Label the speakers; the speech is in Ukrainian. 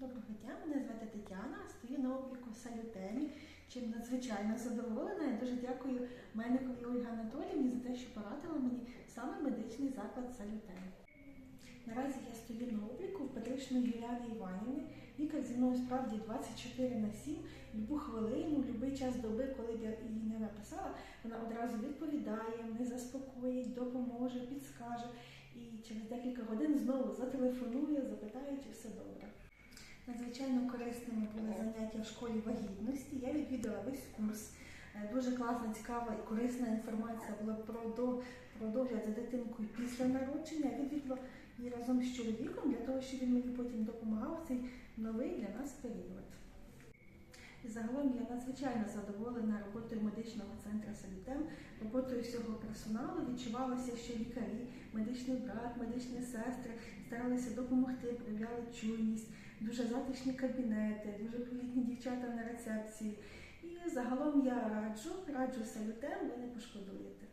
Speaker 1: Доброго дня, мене звати Тетяна, стою на обліку салютемі, чим надзвичайно задоволена. Я дуже дякую Мельникові Ольгі Анатоліївні за те, що порадила мені саме медичний заклад салютемі. Наразі я стою на обліку в Петричної Юліани Іванівни. Лікар зі мною справді 24 на 7, любу хвилину, будь-який час доби, коли я її не написала, вона одразу відповідає, мене заспокоїть, допоможе, підскаже. І через декілька годин знову зателефонує, запитає, чи все добре. Надзвичайно корисними були заняття в школі вагітності. Я відвідала весь курс. Е, Дуже класна, цікава і корисна інформація була про, до, про догляд за дитинкою після народження. Я відвідала її разом з чоловіком для того, щоб він мені потім допомагав цей новий для нас період. І загалом я надзвичайно задоволена роботою медичного центру Салютем, роботою всього персоналу. Відчувалося, що лікарі, медичний брат, медичні сестри старалися допомогти, проявляли чуйність, дуже затишні кабінети, дуже привітні дівчата на рецепції. І загалом я раджу, раджу салютем, ви не пошкодуєте.